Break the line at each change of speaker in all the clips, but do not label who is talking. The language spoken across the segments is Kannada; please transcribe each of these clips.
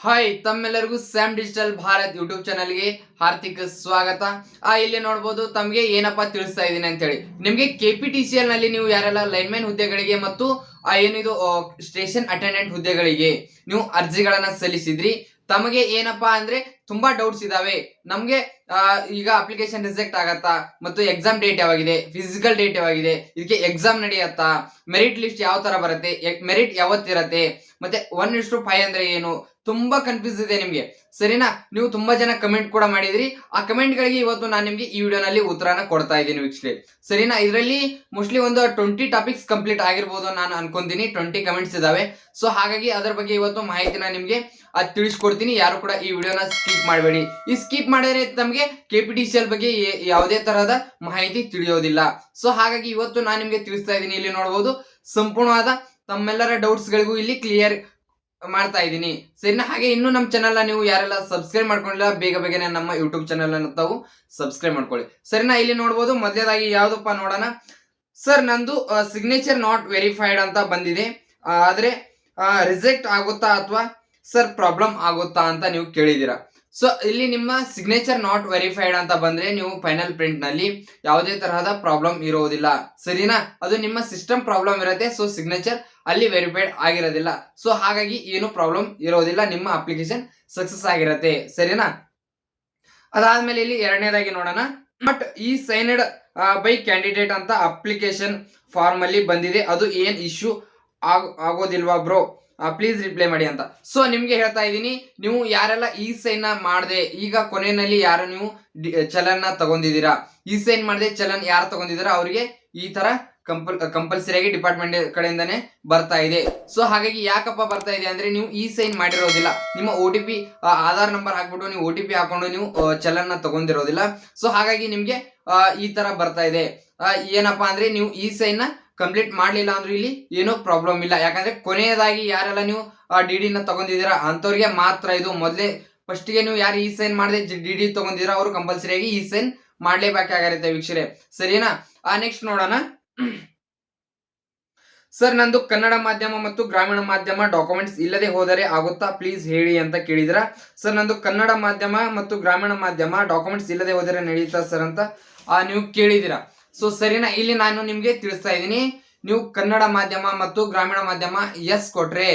ಹಾಯ್ ತಮ್ಮೆಲ್ಲರಿಗೂ ಸ್ಯಾಮ್ ಡಿಜಿಟಲ್ ಭಾರತ್ ಯೂಟ್ಯೂಬ್ ಚಾನಲ್ಗೆ ಹಾರ್ದಿಕ ಸ್ವಾಗತ. ಆ, ಇಲ್ಲಿ ನೋಡ್ಬೋದು ತಮಗೆ ಏನಪ್ಪಾ ತಿಳಿಸ್ತಾ ಇದ್ದೀನಿ ಅಂತ ಹೇಳಿ ನಿಮಗೆ ಕೆ ಪಿ ಟಿ ಸಿ ಎಲ್ನಲ್ಲಿ ನೀವು ಯಾರೆಲ್ಲ ಲೈನ್ಮನ್ ಹುದ್ದೆಗಳಿಗೆ ಮತ್ತು ಏನಿದು ಸ್ಟೇಷನ್ ಅಟೆಂಡೆಂಟ್ ಹುದ್ದೆಗಳಿಗೆ ನೀವು ಅರ್ಜಿಗಳನ್ನ ಸಲ್ಲಿಸಿದ್ರಿ, ತಮಗೆ ಏನಪ್ಪಾ ಅಂದ್ರೆ ತುಂಬಾ ಡೌಟ್ಸ್ ಇದಾವೆ. ನಮ್ಗೆ ಈಗ ಅಪ್ಲಿಕೇಶನ್ ರಿಜೆಕ್ಟ್ ಆಗತ್ತಾ? ಮತ್ತು ಎಕ್ಸಾಮ್ ಡೇಟ್ ಯಾವಾಗಿದೆ? ಫಿಸಿಕಲ್ ಡೇಟ್ ಯಾವಾಗಿದೆ? ಇದಕ್ಕೆ ಎಕ್ಸಾಮ್ ನಡೆಯತ್ತಾ? ಮೆರಿಟ್ ಲಿಸ್ಟ್ ಯಾವ ತರ ಬರುತ್ತೆ? ಮೆರಿಟ್ ಯಾವತ್ತಿರತ್ತೆ? ಮತ್ತೆ ಒನ್ ಇಷ್ಟು ಫೈವ್ ಅಂದ್ರೆ ಏನು? ತುಂಬಾ ಕನ್ಫ್ಯೂಸ್ ಇದೆ ನಿಮ್ಗೆ. ಸರಿನಾ? ನೀವು ತುಂಬಾ ಜನ ಕಮೆಂಟ್ ಕೂಡ ಮಾಡಿದ್ರಿ. ಆ ಕಮೆಂಟ್ ಗಳಿಗೆ ಇವತ್ತು ನಾನು ನಿಮ್ಗೆ ಈ ವಿಡಿಯೋನಲ್ಲಿ ಉತ್ತರನ ಕೊಡ್ತಾ ಇದ್ದೀನಿ ವೀಕ್ಷಕರೇ. ಸರಿನಾ? ಇದರಲ್ಲಿ ಮೋಸ್ಟ್ಲಿ ಒಂದು ಟ್ವೆಂಟಿ ಟಾಪಿಕ್ಸ್ ಕಂಪ್ಲೀಟ್ ಆಗಿರ್ಬೋದು ನಾನು ಅನ್ಕೊಂತೀನಿ. ಟ್ವೆಂಟಿ ಕಮೆಂಟ್ಸ್ ಇದಾವೆ. ಸೊ ಹಾಗಾಗಿ ಅದ್ರ ಬಗ್ಗೆ ಇವತ್ತು ಮಾಹಿತಿನ ನಿಮ್ಗೆ ಅದ್ ತಿಳಿಸ್ಕೊಡ್ತೀನಿ. ಯಾರು ಕೂಡ ಈ ವಿಡಿಯೋನ ಸ್ಕಿಪ್ ಮಾಡಬೇಡಿ. ಈ ಸ್ಕಿಪ್ ಮಾಡಿದ್ರೆ ನಮಗೆ K P T C L ಬಗ್ಗೆ ಯಾವುದೇ ತರಹದ ಮಾಹಿತಿ ತಿಳಿಯೋದಿಲ್ಲ. ಸೊ ಹಾಗಾಗಿ ಇವತ್ತು ನಾನು ನಿಮಗೆ ತಿಳಿಸ್ತಾ ಇದ್ದೀನಿ. ಇಲ್ಲಿ ನೋಡಬಹುದು ಸಂಪೂರ್ಣವಾದ ತಮ್ಮೆಲ್ಲರ ಡೌಟ್ಸ್ ಗಳಿಗೂ ಇಲ್ಲಿ ಕ್ಲಿಯರ್ ಮಾಡ್ತಾ ಇದ್ದೀನಿ. ಸರಿನಾ ಹಾಗೆ ಇನ್ನು ನಮ್ಮ ಚಾನಲ್ ನೀವು ಯಾರೆಲ್ಲ ಸಬ್ಸ್ಕ್ರೈಬ್ ಮಾಡ್ಕೊಂಡಿಲ್ಲ, ಬೇಗ ಬೇಗನೆ ನಮ್ಮ ಯೂಟ್ಯೂಬ್ ಚಾನಲ್ ಅನ್ನು ತಾವು ಸಬ್ಸ್ಕ್ರೈಬ್ ಮಾಡ್ಕೊಳ್ಳಿ. ಸರಿನಾ ಇಲ್ಲಿ ನೋಡ್ಬೋದು. ಮೊದಲೇದಾಗಿ ಯಾವುದಪ್ಪ ನೋಡೋಣ. ಸರ್ ನಂದು ಸಿಗ್ನೇಚರ್ ನಾಟ್ ವೆರಿಫೈಡ್ ಅಂತ ಬಂದಿದೆ. ಆದ್ರೆ ರಿಜೆಕ್ಟ್ ಆಗುತ್ತಾ ಅಥವಾ ಸರ್ ಪ್ರಾಬ್ಲಮ್ ಆಗುತ್ತಾ ಅಂತ ನೀವು ಕೇಳಿದ್ದೀರಾ? ಸೊ ಇಲ್ಲಿ ನಿಮ್ಮ ಸಿಗ್ನೇಚರ್ ನಾಟ್ ವೆರಿಫೈಡ್ ಅಂತ ಬಂದ್ರೆ ನೀವು ಫೈನಲ್ ಪ್ರಿಂಟ್ನಲ್ಲಿ ಯಾವುದೇ ತರಹದ ಪ್ರಾಬ್ಲಮ್ ಇರೋದಿಲ್ಲ. ಸರಿನಾ? ಅದು ನಿಮ್ಮ ಸಿಸ್ಟಮ್ ಪ್ರಾಬ್ಲಮ್ ಇರುತ್ತೆ ಸೊ ಸಿಗ್ನೇಚರ್ ಅಲ್ಲಿ ವೆರಿಫೈಡ್ ಆಗಿರೋದಿಲ್ಲ. ಸೊ ಹಾಗಾಗಿ ಏನು ಪ್ರಾಬ್ಲಮ್ ಇರೋದಿಲ್ಲ, ನಿಮ್ಮ ಅಪ್ಲಿಕೇಶನ್ ಸಕ್ಸಸ್ ಆಗಿರತ್ತೆ. ಸರಿನಾ? ಅದಾದ್ಮೇಲೆ ಇಲ್ಲಿ ಎರಡನೇದಾಗಿ ನೋಡೋಣ. ಬಟ್ ಈ ಸೈನ್ಡ್ ಬೈ ಕ್ಯಾಂಡಿಡೇಟ್ ಅಂತ ಅಪ್ಲಿಕೇಶನ್ ಫಾರ್ಮ್ ಅಲ್ಲಿ ಬಂದಿದೆ. ಅದು ಏನ್ ಇಶ್ಯೂ ಆಗೋದಿಲ್ವಾ ಬ್ರೋ ಪ್ಲೀಸ್ ರಿಪ್ಲೈ ಮಾಡಿ ಅಂತ. ಸೊ ನಿಮ್ಗೆ ಹೇಳ್ತಾ ಇದ್ದೀನಿ, ನೀವು ಯಾರೆಲ್ಲ ಈ ಸೈನ್ ಮಾಡದೆ, ಈಗ ಕೊನೆಯಲ್ಲಿ ಯಾರು ನೀವು ಚಲನ್ ಚಲನ್ನ ತಗೊಂಡಿದ್ದೀರಾ? ಈ ಸೈನ್ ಮಾಡದೆ, ಚಲನ್ ಯಾರು ತಗೊಂಡಿದ್ದೀರಾ ಅವರಿಗೆ ಈ ತರ ಕಂಪಲ್ ಕಂಪಲ್ಸರಿಯಾಗಿ ಡಿಪಾರ್ಟ್ಮೆಂಟ್ ಕಡೆಯಿಂದಾನೆ ಬರ್ತಾ ಇದೆ. ಸೊ ಹಾಗಾಗಿ ಯಾಕಪ್ಪ ಬರ್ತಾ ಇದೆ ಅಂದ್ರೆ ನೀವು ಈ ಸೈನ್ ಮಾಡಿರೋದಿಲ್ಲ. ನಿಮ್ಮ O T P Aadhaar number ಹಾಕ್ಬಿಟ್ಟು ನೀವು ಒ ಟಿ ಪಿ ಹಾಕೊಂಡು ನೀವು ಚಲನ್ ಚಲನ್ನ ತಗೊಂಡಿರೋದಿಲ್ಲ. ಸೊ ಹಾಗಾಗಿ ನಿಮ್ಗೆ ಈ ತರ ಬರ್ತಾ ಇದೆ. ಏನಪ್ಪಾ ಅಂದ್ರೆ ನೀವು ಈ ಸೈನ್ ಕಂಪ್ಲೀಟ್ ಮಾಡಲಿಲ್ಲ ಅಂದ್ರೆ ಇಲ್ಲಿ ಏನೂ ಪ್ರಾಬ್ಲಮ್ ಇಲ್ಲ. ಯಾಕಂದ್ರೆ ಕೊನೆಯದಾಗಿ ಯಾರೆಲ್ಲ ನೀವು ಡಿ ಡಿನ ತಗೊಂಡಿದ್ದೀರಾ, ಅಂಥವ್ರಿಗೆ ಮಾತ್ರ ಇದು ಮೊದಲೇ ಫಸ್ಟಿಗೆ ನೀವು ಯಾರು ಈ ಸೈನ್ ಮಾಡದೆ ಡಿ ಡಿ ತಗೊಂಡಿದ್ದೀರಾ, ಅವರು ಕಂಪಲ್ಸರಿಯಾಗಿ ಈ ಸೈನ್ ಮಾಡಲೇಬೇಕಾಗಿರುತ್ತೆ ವೀಕ್ಷರೇ ಸರಿನಾ? ಆ ನೆಕ್ಸ್ಟ್ ನೋಡೋಣ. ಸರ್ ನಂದು ಕನ್ನಡ ಮಾಧ್ಯಮ ಮತ್ತು ಗ್ರಾಮೀಣ ಮಾಧ್ಯಮ ಡಾಕ್ಯುಮೆಂಟ್ಸ್ ಇಲ್ಲದೆ ಹೋದರೆ ಆಗುತ್ತಾ? ಪ್ಲೀಸ್ ಹೇಳಿ ಅಂತ ಕೇಳಿದ್ರ ಸರ್ ನಂದು ಕನ್ನಡ ಮಾಧ್ಯಮ ಮತ್ತು ಗ್ರಾಮೀಣ ಮಾಧ್ಯಮ ಡಾಕ್ಯುಮೆಂಟ್ಸ್ ಇಲ್ಲದೆ ಹೋದರೆ ನಡೆಯುತ್ತಾ ಸರ್ ಅಂತ ನೀವು ಕೇಳಿದಿರಾ ಸೊ ಸರಿನಾ? ಇಲ್ಲಿ ನಾನು ನಿಮ್ಗೆ ತಿಳಿಸ್ತಾ ಇದ್ದೀನಿ. ನೀವು ಕನ್ನಡ ಮಾಧ್ಯಮ ಮತ್ತು ಗ್ರಾಮೀಣ ಮಾಧ್ಯಮ ಎಸ್ ಕೊಟ್ರೆ,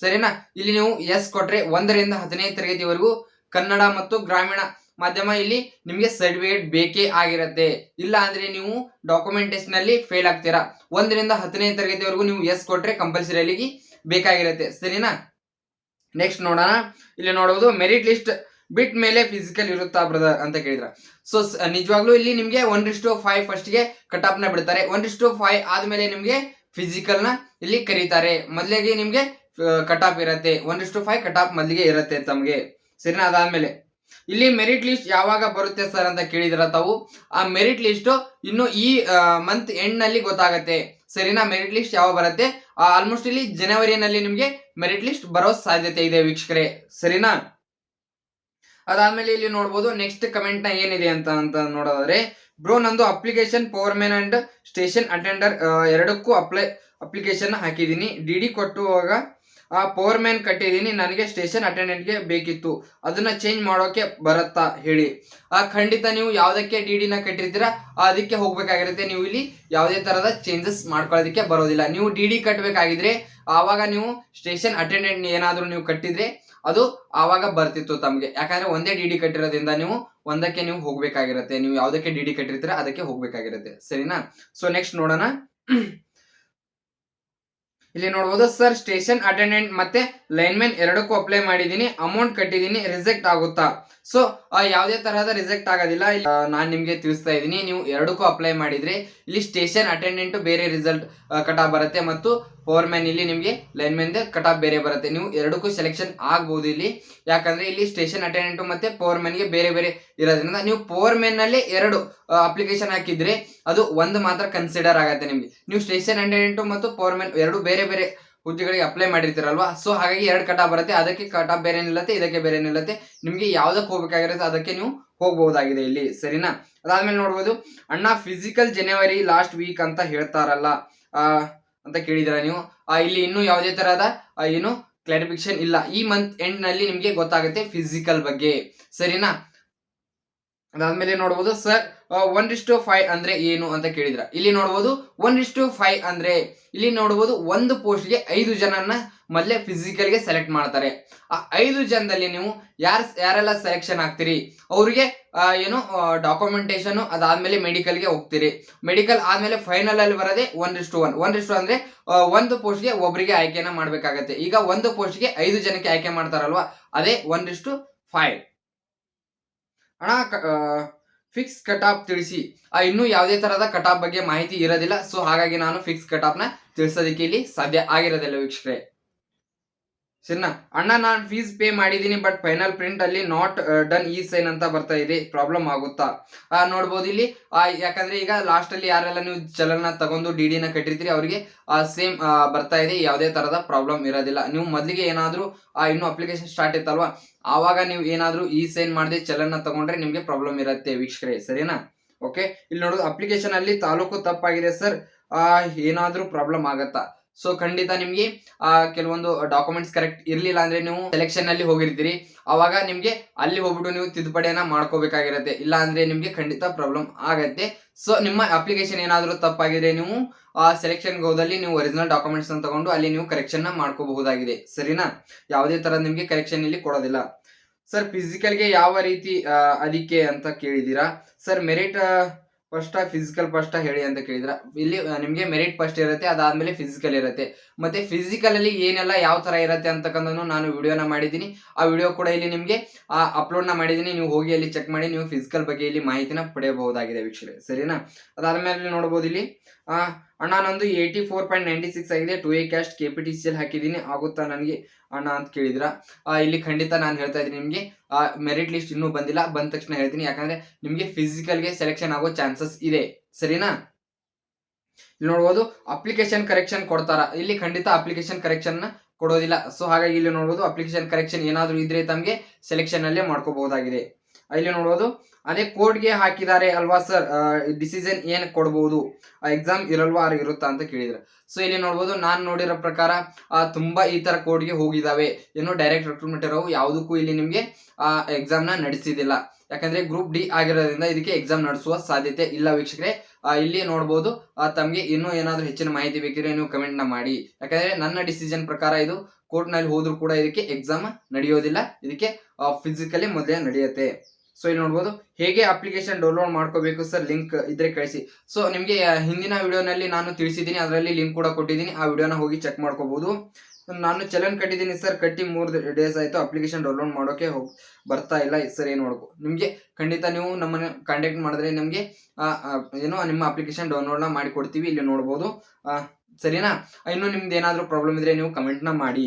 ಸರಿನಾ? ಇಲ್ಲಿ ನೀವು ಎಸ್ ಕೊಟ್ರೆ ಒಂದರಿಂದ ಹದಿನೈದು ತರಗತಿವರೆಗೂ ಕನ್ನಡ ಮತ್ತು ಗ್ರಾಮೀಣ ಮಾಧ್ಯಮ ಇಲ್ಲಿ ನಿಮ್ಗೆ ಸರ್ಟಿಫಿಕೇಟ್ ಬೇಕೇ ಆಗಿರುತ್ತೆ. ಇಲ್ಲ ಅಂದ್ರೆ ನೀವು ಡಾಕ್ಯುಮೆಂಟೇಶನ್ ಅಲ್ಲಿ ಫೇಲ್ ಆಗ್ತೀರಾ? ಒಂದರಿಂದ ಹತ್ತನೇ ತರಗತಿವರೆಗೂ ನೀವು ಎಸ್ ಕೊಟ್ರೆ ಕಂಪಲ್ಸರಿ ಬೇಕಾಗಿರುತ್ತೆ. ಸರಿನಾ? ನೆಕ್ಸ್ಟ್ ನೋಡೋಣ. ಇಲ್ಲಿ ನೋಡಬಹುದು ಮೆರಿಟ್ ಲಿಸ್ಟ್ ಬಿಟ್ ಮೇಲೆ ಫಿಸಿಕಲ್ ಇರುತ್ತಾ ಬ್ರದರ್ ಅಂತ ಕೇಳಿದ್ರ. ಸೊ ನಿಜವಾಗ್ಲೂ ಇಲ್ಲಿ ನಿಮ್ಗೆ ಒನ್ ಇಷ್ಟು ಫೈವ್ ಫಸ್ಟ್ಗೆ ಕಟ್ನ ಬಿಡ್ತಾರೆ. ಒನ್ ಇಷ್ಟು ಫೈವ್ ಆದ್ಮೇಲೆ ನಿಮ್ಗೆ ಫಿಸಿಕಲ್ನ ಇಲ್ಲಿ ಕರೀತಾರೆ. ಮೊದಲಿಗೆ ನಿಮ್ಗೆ ಕಟ್ ಇರತ್ತೆ. ಒನ್ ಇಷ್ಟು ಫೈವ್ ಕಟ್ ಮೊದಲಿಗೆ ಇರತ್ತೆ ತಮ್ಗೆ. ಸರಿನಾ? ಅದಾದ್ಮೇಲೆ ಇಲ್ಲಿ ಮೆರಿಟ್ ಲಿಸ್ಟ್ ಯಾವಾಗ ಬರುತ್ತೆ ಸರ್ ಅಂತ ಕೇಳಿದ್ರ ತಾವು? ಆ ಮೆರಿಟ್ ಲಿಸ್ಟ್ ಇನ್ನು ಈ ಮಂತ್ ಎಂಡ್ನಲ್ಲಿ ಗೊತ್ತಾಗತ್ತೆ. ಸರಿನಾ? ಮೆರಿಟ್ ಲಿಸ್ಟ್ ಯಾವಾಗ ಬರುತ್ತೆ? ಆಲ್ಮೋಸ್ಟ್ ಇಲ್ಲಿ ಜನವರಿನಲ್ಲಿ ನಿಮ್ಗೆ ಮೆರಿಟ್ ಲಿಸ್ಟ್ ಬರೋ ಸಾಧ್ಯತೆ ಇದೆ ವೀಕ್ಷಕರೇ. ಸರಿನಾ? ಅದಾದ್ಮೇಲೆ ಇಲ್ಲಿ ನೋಡ್ಬೋದು ನೆಕ್ಸ್ಟ್ ಕಮೆಂಟ್ನ ಏನಿದೆ ಅಂತ ಅಂತ ನೋಡೋದಾದ್ರೆ ಬ್ರೋ ನಂದು application power man and station attender ಎರಡಕ್ಕೂ ಅಪ್ಲೈ ಅಪ್ಲಿಕೇಶನ್ ಹಾಕಿದ್ದೀನಿ. ಡಿ ಡಿ ಕೊಟ್ಟುವಾಗ ಆ ಪವರ್ ಮ್ಯಾನ್ ಕಟ್ಟಿದ್ದೀನಿ, ನನಗೆ ಸ್ಟೇಷನ್ ಅಟೆಂಡೆಂಟ್ಗೆ ಬೇಕಿತ್ತು. ಅದನ್ನ ಚೇಂಜ್ ಮಾಡೋಕೆ ಬರುತ್ತಾ ಹೇಳಿ. ಆ ಖಂಡಿತ ನೀವು ಯಾವುದಕ್ಕೆ ಡಿ ಡಿನ ಕಟ್ಟಿರ್ತೀರಾ ಅದಕ್ಕೆ ಹೋಗ್ಬೇಕಾಗಿರುತ್ತೆ. ನೀವು ಇಲ್ಲಿ ಯಾವುದೇ ತರಹದ ಚೇಂಜಸ್ ಮಾಡ್ಕೊಳ್ಳೋದಕ್ಕೆ ಬರೋದಿಲ್ಲ. ನೀವು ಡಿ ಡಿ ಕಟ್ಟಬೇಕಾಗಿದ್ರೆ, ಆವಾಗ ನೀವು ಸ್ಟೇಷನ್ ಅಟೆಂಡೆಂಟ್ ಏನಾದರೂ ನೀವು ಕಟ್ಟಿದ್ರೆ, ಅದು ಆವಾಗ ಬರ್ತಿತ್ತು ತಮಗೆ. ಯಾಕಂದ್ರೆ ಒಂದೇ ಡಿ ಡಿ ಕಟ್ಟಿರೋದ್ರಿಂದ ನೀವು ಒಂದಕ್ಕೆ ನೀವು ಹೋಗ್ಬೇಕಾಗಿರುತ್ತೆ. ನೀವು ಯಾವುದಕ್ಕೆ ಡಿ ಡಿ ಕಟ್ಟಿರ್ತೀರ, ಅದಕ್ಕೆ ಹೋಗ್ಬೇಕಾಗಿರುತ್ತೆ. ಸರಿನಾ? ಸೊ ನೆಕ್ಸ್ಟ್ ನೋಡೋಣ. ಇಲ್ಲಿ ನೋಡ್ಬೋದು, ಸರ್, ಸ್ಟೇಷನ್ ಅಟೆಂಡೆಂಟ್ ಮತ್ತೆ ಲೈನ್ಮೆನ್ ಎರಡಕ್ಕೂ ಅಪ್ಲೈ ಮಾಡಿದೀನಿ ಅಮೌಂಟ್ ಕಟ್ಟಿದೀನಿ ರಿಜೆಕ್ಟ್ ಆಗುತ್ತಾ? ಸೊ ಯಾವುದೇ ತರಹದ ರಿಜೆಕ್ಟ್ ಆಗೋದಿಲ್ಲ. ನಾನು ನಿಮಗೆ ತಿಳಿಸ್ತಾ ಇದ್ದೀನಿ. ನೀವು ಎರಡಕ್ಕೂ ಅಪ್ಲೈ ಮಾಡಿದ್ರೆ ಇಲ್ಲಿ ಸ್ಟೇಷನ್ ಅಟೆಂಡೆಂಟ್ ಬೇರೆ ರಿಸಲ್ಟ್ ಕಟ್ ಬರುತ್ತೆ ಮತ್ತು ಪವರ್ ಮ್ಯಾನ್ ಇಲ್ಲಿ ನಿಮಗೆ ಲೈನ್ ಮ್ಯಾನ್ ಕಟ್ ಆಫ್ ಬೇರೆ ಬರುತ್ತೆ. ನೀವು ಎರಡಕ್ಕೂ ಸೆಲೆಕ್ಷನ್ ಆಗ್ಬೋದು ಇಲ್ಲಿ. ಯಾಕಂದ್ರೆ ಇಲ್ಲಿ ಸ್ಟೇಷನ್ ಅಟೆಂಡೆಂಟ್ ಮತ್ತೆ ಪವರ್ ಮ್ಯಾನ್ಗೆ ಬೇರೆ ಬೇರೆ ಇರೋದ್ರಿಂದ ನೀವು ಪವರ್ ಮ್ಯಾನ್ನಲ್ಲಿ ಎರಡು ಅಪ್ಲಿಕೇಶನ್ ಹಾಕಿದ್ರೆ ಅದು ಒಂದು ಮಾತ್ರ ಕನ್ಸಿಡರ್ ಆಗುತ್ತೆ ನಿಮಗೆ. ನೀವು ಸ್ಟೇಷನ್ ಅಟೆಂಡೆಂಟ್ ಮತ್ತು ಪವರ್ ಮ್ಯಾನ್ ಎರಡು ಬೇರೆ ಬೇರೆ ಹುದ್ದೆಗಳಿಗೆ ಅಪ್ಲೈ ಮಾಡಿರ್ತೀರಲ್ವಾ? ಸೊ ಹಾಗಾಗಿ ಎರಡು ಕಟ ಬರುತ್ತೆ. ಅದಕ್ಕೆ ಕಟ ಬೇರೆ ನಿಲ್ಲತ್ತೆ, ಇದಕ್ಕೆ ಬೇರೆ ನಿಲ್ಲತ್ತೆ. ನಿಮಗೆ ಯಾವ್ದಕ್ಕೆ ಹೋಗ್ಬೇಕಾಗಿರುತ್ತೆ, ಅದಕ್ಕೆ ನೀವು ಹೋಗಬಹುದಾಗಿದೆ ಇಲ್ಲಿ. ಸರಿನಾ? ಅದಾದ್ಮೇಲೆ ನೋಡ್ಬೋದು, ಅಣ್ಣ ಫಿಸಿಕಲ್ ಜನವರಿ ಲಾಸ್ಟ್ ವೀಕ್ ಅಂತ ಹೇಳ್ತಾರಲ್ಲ. ಅಂತ ಕೇಳಿದಿರ ನೀವು? ಇಲ್ಲಿ ಇನ್ನೂ ಯಾವುದೇ ತರಹದ ಏನು ಕ್ಲಾರಿಫಿಕೇಶನ್ ಇಲ್ಲ. ಈ ಮಂತ್ ಎಂಡ್ನಲ್ಲಿ ನಿಮಗೆ ಗೊತ್ತಾಗುತ್ತೆ ಫಿಸಿಕಲ್ ಬಗ್ಗೆ. ಸರಿನಾ? ಅದಾದ್ಮೇಲೆ ನೋಡ್ಬೋದು ಸರ್ ಒನ್ ಇಷ್ಟು ಫೈವ್ ಅಂದ್ರೆ ಏನು ಅಂತ ಕೇಳಿದ್ರ. ಇಲ್ಲಿ ನೋಡ್ಬೋದು ಒನ್ ಇಷ್ಟು ಫೈವ್ ಅಂದ್ರೆ, ಇಲ್ಲಿ ನೋಡ್ಬೋದು, ಒಂದು ಪೋಸ್ಟ್ಗೆ ಐದು ಜನನ್ನ ಮೊದಲೇ ಫಿಸಿಕಲ್ಗೆ ಸೆಲೆಕ್ಟ್ ಮಾಡ್ತಾರೆ. ಆ ಐದು ಜನದಲ್ಲಿ ನೀವು ಯಾರ, ಯಾರೆಲ್ಲ ಸೆಲೆಕ್ಷನ್ ಆಗ್ತೀರಿ? ಅವರಿಗೆ ಏನು ಡಾಕ್ಯುಮೆಂಟೇಶನ್ ಅದಾದ್ಮೇಲೆ ಮೆಡಿಕಲ್ಗೆ ಹೋಗ್ತೀರಿ. ಮೆಡಿಕಲ್ ಆದ್ಮೇಲೆ ಫೈನಲ್ ಅಲ್ಲಿ ಬರೋದೇ ಒನ್ ಇಷ್ಟು ಒನ್ ಒನ್ ಇಷ್ಟು ಅಂದ್ರೆ ಒಂದು ಒಂದು ಪೋಸ್ಟ್ಗೆ ಒಬ್ಬರಿಗೆ ಆಯ್ಕೆನ ಮಾಡ್ಬೇಕಾಗತ್ತೆ. ಈಗ ಒಂದು ಪೋಸ್ಟ್ಗೆ ಐದು ಜನಕ್ಕೆ ಆಯ್ಕೆ ಮಾಡ್ತಾರಲ್ವಾ, ಅದೇ ಒನ್ ಇಷ್ಟು ಫೈವ್ ಹಣ ಫಿಕ್ಸ್ ಕಟಾಪ್ ತಿಳಿಸಿ. ಆ, ಇನ್ನೂ ಯಾವುದೇ ತರಹದ ಕಟಾಪ್ ಬಗ್ಗೆ ಮಾಹಿತಿ ಇರೋದಿಲ್ಲ ಸೊ ಹಾಗಾಗಿ ನಾನು ಫಿಕ್ಸ್ ಕಟಾಪ್ನ ತಿಳಿಸೋದಕ್ಕೆ ಇಲ್ಲಿ ಸಾಧ್ಯ ಆಗಿರೋದಿಲ್ಲ ವೀಕ್ಷಕರೇ. ಸರಿನಾ ಅಣ್ಣ, ನಾನು ಫೀಸ್ ಪೇ ಮಾಡಿದ್ದೀನಿ ಬಟ್ ಫೈನಲ್ ಪ್ರಿಂಟ್ ಅಲ್ಲಿ ನಾಟ್ ಡನ್ ಈ ಸೈನ್ ಅಂತ ಬರ್ತಾ ಇದೆ. ಪ್ರಾಬ್ಲಮ್ ಆಗುತ್ತಾ? ನೋಡ್ಬೋದು ಇಲ್ಲಿ. ಯಾಕಂದ್ರೆ ಈಗ ಲಾಸ್ಟ್ ಅಲ್ಲಿ ಯಾರೆಲ್ಲ ನೀವು ಚಲನ ತಗೊಂಡು ಡಿ ಡಿನ ಕಟ್ಟಿರ್ತೀರಿ, ಅವರಿಗೆ ಸೇಮ್ ಬರ್ತಾ ಇದೆ. ಯಾವುದೇ ತರದ ಪ್ರಾಬ್ಲಮ್ ಇರೋದಿಲ್ಲ. ನೀವು ಮೊದಲಿಗೆ ಏನಾದ್ರೂ ಇನ್ನು ಅಪ್ಲಿಕೇಶನ್ ಸ್ಟಾರ್ಟ್ ಇತ್ತಲ್ವಾ? ಆವಾಗ ನೀವು ಏನಾದ್ರೂ ಈ ಸೈನ್ ಮಾಡದೆ ಚಲನ ತಗೊಂಡ್ರೆ ನಿಮ್ಗೆ ಪ್ರಾಬ್ಲಮ್ ಇರುತ್ತೆ ವೀಕ್ಷಕರೇ. ಸರಿನಾ? ಓಕೆ ಇಲ್ಲಿ ನೋಡೋದು ಅಪ್ಲಿಕೇಶನ್ ಅಲ್ಲಿ ತಾಲೂಕು ತಪ್ಪಾಗಿದೆ ಸರ್ ಏನಾದ್ರೂ ಪ್ರಾಬ್ಲಮ್ ಆಗತ್ತಾ? ಸೊ ಖಂಡಿತ ನಿಮ್ಗೆ ಆ, ಕೆಲವೊಂದು ಡಾಕ್ಯುಮೆಂಟ್ಸ್ ಕರೆಕ್ಟ್ ಇರ್ಲಿಲ್ಲ ಅಂದ್ರೆ ನೀವು ಸೆಲೆಕ್ಷನ್ ಅಲ್ಲಿ ಹೋಗಿರ್ತೀರಿ. ಅವಾಗ ನಿಮ್ಗೆ ಅಲ್ಲಿ ಹೋಗ್ಬಿಟ್ಟು ನೀವು ತಿದ್ದುಪಡಿಯನ್ನ ಮಾಡ್ಕೋಬೇಕಾಗಿರುತ್ತೆ. ಇಲ್ಲ ಅಂದ್ರೆ ನಿಮ್ಗೆ ಖಂಡಿತ ಪ್ರಾಬ್ಲಮ್ ಆಗತ್ತೆ. ಸೊ ನಿಮ್ಮ ಅಪ್ಲಿಕೇಶನ್ ಏನಾದರೂ ತಪ್ಪಾಗಿದ್ರೆ ನೀವು ಆ ಸೆಲೆಕ್ಷನ್ ಹೋದಲ್ಲಿ ನೀವು ಒರಿಜಿನಲ್ ಡಾಕ್ಯುಮೆಂಟ್ಸ್ ಅನ್ನು ತಗೊಂಡು ಅಲ್ಲಿ ನೀವು ಕರೆಕ್ಷನ್ ಮಾಡ್ಕೋಬಹುದಾಗಿದೆ. ಸರಿನಾ? ಯಾವುದೇ ತರ ನಿಮ್ಗೆ ಕರೆಕ್ಷನ್ ಇಲ್ಲಿ ಕೊಡೋದಿಲ್ಲ. ಸರ್ ಫಿಸಿಕಲ್ಗೆ ಯಾವ ರೀತಿ ಅದಕ್ಕೆ ಅಂತ ಕೇಳಿದೀರಾ sir merit first physical first ಹೇಳಿ ಅಂತ ಕೇಳಿದ್ರ. ಇಲ್ಲಿ ನಿಮಗೆ ಮೆರಿಟ್ ಫಸ್ಟ್ ಇರುತ್ತೆ ಅದಾದ್ಮೇಲೆ ಫಿಸಿಕಲ್ ಇರುತ್ತೆ. ಮತ್ತೆ ಫಿಸಿಕಲ್ ಅಲ್ಲಿ ಏನೆಲ್ಲ ಯಾವ ತರ ಇರುತ್ತೆ ಅಂತಕ್ಕಂಥದ್ದು ನಾನು ವಿಡಿಯೋನ ಮಾಡಿದ್ದೀನಿ. ಆ ವಿಡಿಯೋ ಕೂಡ ಇಲ್ಲಿ ನಿಮಗೆ ಅಪ್ಲೋಡ್ನ ಮಾಡಿದ್ದೀನಿ. ನೀವು ಹೋಗಿ ಅಲ್ಲಿ ಚೆಕ್ ಮಾಡಿ ನೀವು ಫಿಸಿಕಲ್ ಬಗ್ಗೆ ಇಲ್ಲಿ ಮಾಹಿತಿನ ಪಡೆಯಬಹುದಾಗಿದೆ ವೀಕ್ಷಕರೇ. ಸರಿನಾ? ಅದಾದ್ಮೇಲೆ ನೋಡಬಹುದು ಇಲ್ಲಿ ಆ, ಅಣ್ಣ, ನಂದು eighty four point ninety six ಆಗಿದೆ. Two A caste K P T C L ಹಾಕಿದ್ದೀನಿ. ಆಗುತ್ತಾ ನನಗೆ? ಅಣ್ಣ ಅಂತ ಕೇಳಿದ್ರ ಇಲ್ಲಿ ಖಂಡಿತ ನಾನು ಹೇಳ್ತಾ ಇದ್ದೀನಿ ನಿಮಗೆ. ಮೆರಿಟ್ ಲಿಸ್ಟ್ ಇನ್ನೂ ಬಂದಿಲ್ಲ. ಬಂದ ತಕ್ಷಣ ಹೇಳ್ತೀನಿ. ಯಾಕಂದ್ರೆ ನಿಮಗೆ ಫಿಸಿಕಲ್ಗೆ ಸೆಲೆಕ್ಷನ್ ಆಗೋ ಚಾನ್ಸಸ್ ಇದೆ. ಸರಿನಾ? ಇಲ್ಲಿ ನೋಡ್ಬೋದು ಅಪ್ಲಿಕೇಶನ್ ಕರೆಕ್ಷನ್ ಕೊಡ್ತಾರ? ಇಲ್ಲಿ ಖಂಡಿತ ಅಪ್ಲಿಕೇಶನ್ ಕರೆಕ್ಷನ್ ಕೊಡೋದಿಲ್ಲ. ಸೊ ಹಾಗಾಗಿ ಇಲ್ಲಿ ನೋಡ್ಬೋದು ಅಪ್ಲಿಕೇಶನ್ ಕರೆಕ್ಷನ್ ಏನಾದರೂ ಇದ್ರೆ ತಮಗೆ ಸೆಲೆಕ್ಷನ್ ಅಲ್ಲೇ ಮಾಡ್ಕೋಬಹುದಾಗಿದೆ. ಇಲ್ಲಿ ನೋಡಬಹುದು ಅದೇ ಕೋರ್ಟ್ಗೆ ಹಾಕಿದ್ದಾರೆ ಅಲ್ವಾ ಸರ್ ಡಿಸಿಷನ್ ಏನ್ ಕೊಡ್ಬೋದು? ಎಕ್ಸಾಮ್ ಇರಲ್ವಾ ಇರುತ್ತಾ ಅಂತ ಕೇಳಿದ್ರೆ. ಸೊ ಇಲ್ಲಿ ನೋಡ್ಬೋದು ನಾನು ನೋಡಿರೋ ಪ್ರಕಾರ ಆ, ತುಂಬಾ ಈ ತರ ಕೋರ್ಟ್ಗೆ ಹೋಗಿದಾವೆ. ಏನು ಡೈರೆಕ್ಟ್ ರಿಕ್ರೂಟ್ಮೆಂಟ್ ಇರೋ ಯಾವುದಕ್ಕೂ ಇಲ್ಲಿ ನಿಮಗೆ ಎಕ್ಸಾಮ್ನ ನಡೆಸಿದಿಲ್ಲ. ಯಾಕಂದ್ರೆ ಗ್ರೂಪ್ ಡಿ ಆಗಿರೋದ್ರಿಂದ ಇದಕ್ಕೆ ಎಕ್ಸಾಮ್ ನಡೆಸುವ ಸಾಧ್ಯತೆ ಇಲ್ಲ ವೀಕ್ಷಕರೇ. ಇಲ್ಲಿ ನೋಡ್ಬೋದು ತಮಗೆ ಇನ್ನೂ ಏನಾದ್ರೂ ಹೆಚ್ಚಿನ ಮಾಹಿತಿ ಬೇಕಿದ್ರೆ ನೀವು ಕಮೆಂಟ್ನ ಮಾಡಿ. ಯಾಕಂದ್ರೆ ನನ್ನ ಡಿಸಿಷನ್ ಪ್ರಕಾರ ಇದು ಕೋರ್ಟ್ನಲ್ಲಿ ಹೋದ್ರೂ ಕೂಡ ಇದಕ್ಕೆ ಎಕ್ಸಾಮ್ ನಡೆಯೋದಿಲ್ಲ. ಇದಕ್ಕೆ ಫಿಸಿಕಲಿ ಮೊದಲೇ ನಡೆಯುತ್ತೆ. ಸೊ ಇಲ್ಲಿ ನೋಡ್ಬೋದು, ಹೇಗೆ ಅಪ್ಲಿಕೇಶನ್ ಡೌನ್ಲೋಡ್ ಮಾಡ್ಕೋಬೇಕು ಸರ್ ಲಿಂಕ್ ಇದ್ರೆ ಕಳಿಸಿ. ಸೊ ನಿಮಗೆ ಹಿಂದಿನ ವಿಡಿಯೋನಲ್ಲಿ ನಾನು ತಿಳಿಸಿದ್ದೀನಿ, ಅದರಲ್ಲಿ ಲಿಂಕ್ ಕೂಡ ಕೊಟ್ಟಿದ್ದೀನಿ, ಆ ವಿಡಿಯೋನ ಹೋಗಿ ಚೆಕ್ ಮಾಡ್ಕೋಬಹುದು ನಾನು ಚಲನ್ ಕಟ್ಟಿದ್ದೀನಿ ಸರ್ ಕಟ್ಟಿ ಮೂರು ಡೇಸ್ ಆಯಿತು ಅಪ್ಲಿಕೇಶನ್ ಡೌನ್ಲೋಡ್ ಮಾಡೋಕೆ ಹೋಗ್, ಬರ್ತಾ ಇಲ್ಲ ಸರ್ ಏನು ಮಾಡ್ಕೊ, ನಿಮಗೆ ಖಂಡಿತ ನೀವು ನಮ್ಮನ್ನು ಕಾಂಟ್ಯಾಕ್ಟ್ ಮಾಡಿದ್ರೆ ನಿಮಗೆ ಏನು ನಿಮ್ಮ ಅಪ್ಲಿಕೇಶನ್ ಡೌನ್ಲೋಡ್ನ ಮಾಡಿ ಕೊಡ್ತೀವಿ ಇಲ್ಲಿ ನೋಡ್ಬೋದು. ಸರಿನಾ? ಇನ್ನು ನಿಮ್ದು ಏನಾದರೂ ಪ್ರಾಬ್ಲಮ್ ಇದ್ರೆ ನೀವು ಕಮೆಂಟ್ನ ಮಾಡಿ.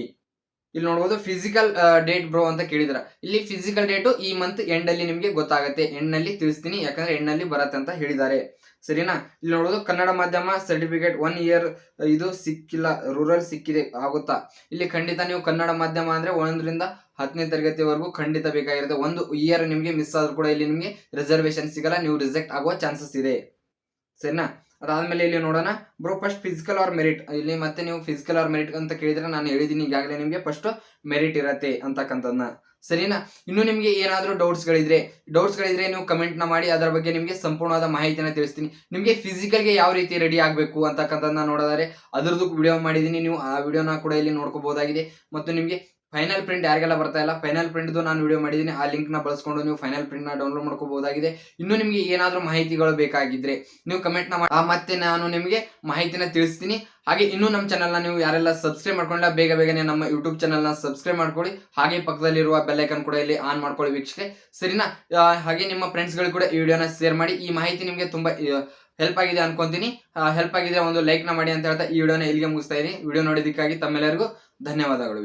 ಇಲ್ಲಿ ನೋಡ್ಬೋದು ಫಿಸಿಕಲ್ ಡೇಟ್ ಬ್ರೋ ಅಂತ ಕೇಳಿದ್ರ. ಇಲ್ಲಿ ಫಿಸಿಕಲ್ ಡೇಟು ಈ ಮಂತ್ ಎಂಡ್ ಅಲ್ಲಿ ನಿಮಗೆ ಗೊತ್ತಾಗುತ್ತೆ. ಎಂಡ್ನಲ್ಲಿ ತಿಳಿಸ್ತೀನಿ, ಯಾಕಂದ್ರೆ ಎಂಡ್ನಲ್ಲಿ ಬರತ್ತೆ ಅಂತ ಹೇಳಿದ್ದಾರೆ. ಸರಿನಾ? ಇಲ್ಲಿ ನೋಡೋದು ಕನ್ನಡ ಮಾಧ್ಯಮ ಸರ್ಟಿಫಿಕೇಟ್ ಒನ್ ಇಯರ್ ಇದು ಸಿಕ್ಕಿಲ್ಲ ರೂರಲ್ ಸಿಕ್ಕಿದೆ, ಆಗುತ್ತಾ? ಇಲ್ಲಿ ಖಂಡಿತ ನೀವು ಕನ್ನಡ ಮಾಧ್ಯಮ ಅಂದ್ರೆ ಒಂದರಿಂದ ಹತ್ತನೇ ತರಗತಿವರೆಗೂ ಖಂಡಿತ ಬೇಕಾಗಿರುತ್ತೆ. ಒಂದು ಇಯರ್ ನಿಮಗೆ ಮಿಸ್ ಆದ್ರೂ ಕೂಡ ಇಲ್ಲಿ ನಿಮಗೆ ರಿಸರ್ವೇಶನ್ ಸಿಗಲ್ಲ, ನೀವು ರಿಜೆಕ್ಟ್ ಆಗುವ ಚಾನ್ಸಸ್ ಇದೆ. ಸರಿನಾ? ಅದಾದ್ಮೇಲೆ ಇಲ್ಲಿ ನೋಡೋಣ. Bro first physical or merit ಇಲ್ಲಿ ಮತ್ತೆ ನೀವು ಫಿಸಿಕಲ್ ಆರ್ ಮೆರಿಟ್ ಅಂತ ಕೇಳಿದ್ರೆ ನಾನು ಹೇಳಿದ್ದೀನಿ. ಈಗಾಗಲೇ ನಿಮಗೆ ಫಸ್ಟ್ ಮೆರಿಟ್ ಇರತ್ತೆ ಅಂತಕ್ಕಂಥದ್ದನ್ನ. ಸರಿನಾ? ಇನ್ನು ನಿಮಗೆ ಏನಾದರೂ ಡೌಟ್ಸ್ಗಳಿದ್ರೆ ಡೌಟ್ಸ್ಗಳಿದ್ರೆ ನೀವು ಕಮೆಂಟ್ನ ಮಾಡಿ, ಅದರ ಬಗ್ಗೆ ನಿಮಗೆ ಸಂಪೂರ್ಣವಾದ ಮಾಹಿತಿನ ತಿಳಿಸ್ತೀನಿ. ನಿಮಗೆ ಫಿಸಿಕಲ್ಗೆ ಯಾವ ರೀತಿ ರೆಡಿ ಆಗಬೇಕು ಅಂತಕ್ಕಂಥದ್ದನ್ನ ನೋಡೋದಾದ್ರೆ, ಅದರದ್ದು ವಿಡಿಯೋ ಮಾಡಿದ್ದೀನಿ. ನೀವು ಆ ವಿಡಿಯೋನ ಕೂಡ ಇಲ್ಲಿ ನೋಡ್ಕೋಬಹುದಾಗಿದೆ ಮತ್ತು ನಿಮಗೆ ಫೈನಲ್ ಪ್ರಿಂಟ್ ಯಾರಿಗೆಲ್ಲ ಬರ್ತಾ ಇಲ್ಲ? ಫೈನಲ್ ಪ್ರಿಂಟ್ದು ನಾನು ವಿಡಿಯೋ ಮಾಡಿದ್ದೀನಿ ಆ ಲಿಂಕ್ನ ಬಳಸ್ಕೊಂಡು ನೀವು ಫೈನಲ್ ಪ್ರಿಂಟ್ನ ಡೌನ್ಲೋಡ್ ಮಾಡ್ಕೋಬಹುದಾಗಿದೆ. ಇನ್ನು ನಿಮಗೆ ಏನಾದರೂ ಮಾಹಿತಿಗಳು ಬೇಕಾಗಿದ್ರೆ ನೀವು ಕಮೆಂಟ್ನ ಮಾಡಿ. ಮತ್ತೆ ನಾನು ನಿಮಗೆ ಮಾಹಿತಿನ ತಿಳಿಸ್ತೀನಿ. ಹಾಗೆ ಇನ್ನೂ ನಮ್ಮ ಚಾನಲ್ನ ನೀವು ಯಾರೆಲ್ಲ ಸಬ್ಸ್ಕ್ರೈಬ್ ಮಾಡ್ಕೊಂಡ ಬೇಗ ಬೇಗನೆ ನಮ್ಮ ಯೂಟ್ಯೂಬ್ ಚಾನಲ್ನ ಸಬ್ಸ್ಕ್ರೈಬ್ ಮಾಡ್ಕೊಳ್ಳಿ. ಹಾಗೆ ಪಕ್ಕದಲ್ಲಿರುವ ಬೆಲ್ ಐಕನ್ ಕೂಡ ಇಲ್ಲಿ ಆನ್ ಮಾಡ್ಕೊಳ್ಳಿ ವೀಕ್ಷಕೆ ಸರಿನಾ? ಹಾಗೆ ನಿಮ್ಮ ಫ್ರೆಂಡ್ಸ್ಗಳು ಕೂಡ ಈ ವಿಡಿಯೋನ ಶೇರ್ ಮಾಡಿ. ಈ ಮಾಹಿತಿ ನಿಮಗೆ ತುಂಬಾ ಹೆಲ್ಪ್ ಆಗಿದೆ ಅನ್ಕೊಂತೀನಿ. ಹೆಲ್ಪ್ ಆಗಿದೆ ಒಂದು ಲೈಕ್ನ ಮಾಡಿ ಅಂತ ಹೇಳ್ತಾ ಈ ವಿಡಿಯೋನ ಇಲ್ಲಿಗೆ ಮುಗಿಸ್ತಾ ಇದ್ದೀನಿ. ವಿಡಿಯೋ ನೋಡೋದಕ್ಕಾಗಿ ತಮ್ಮೆಲ್ಲರಿಗೂ ಧನ್ಯವಾದಗಳು.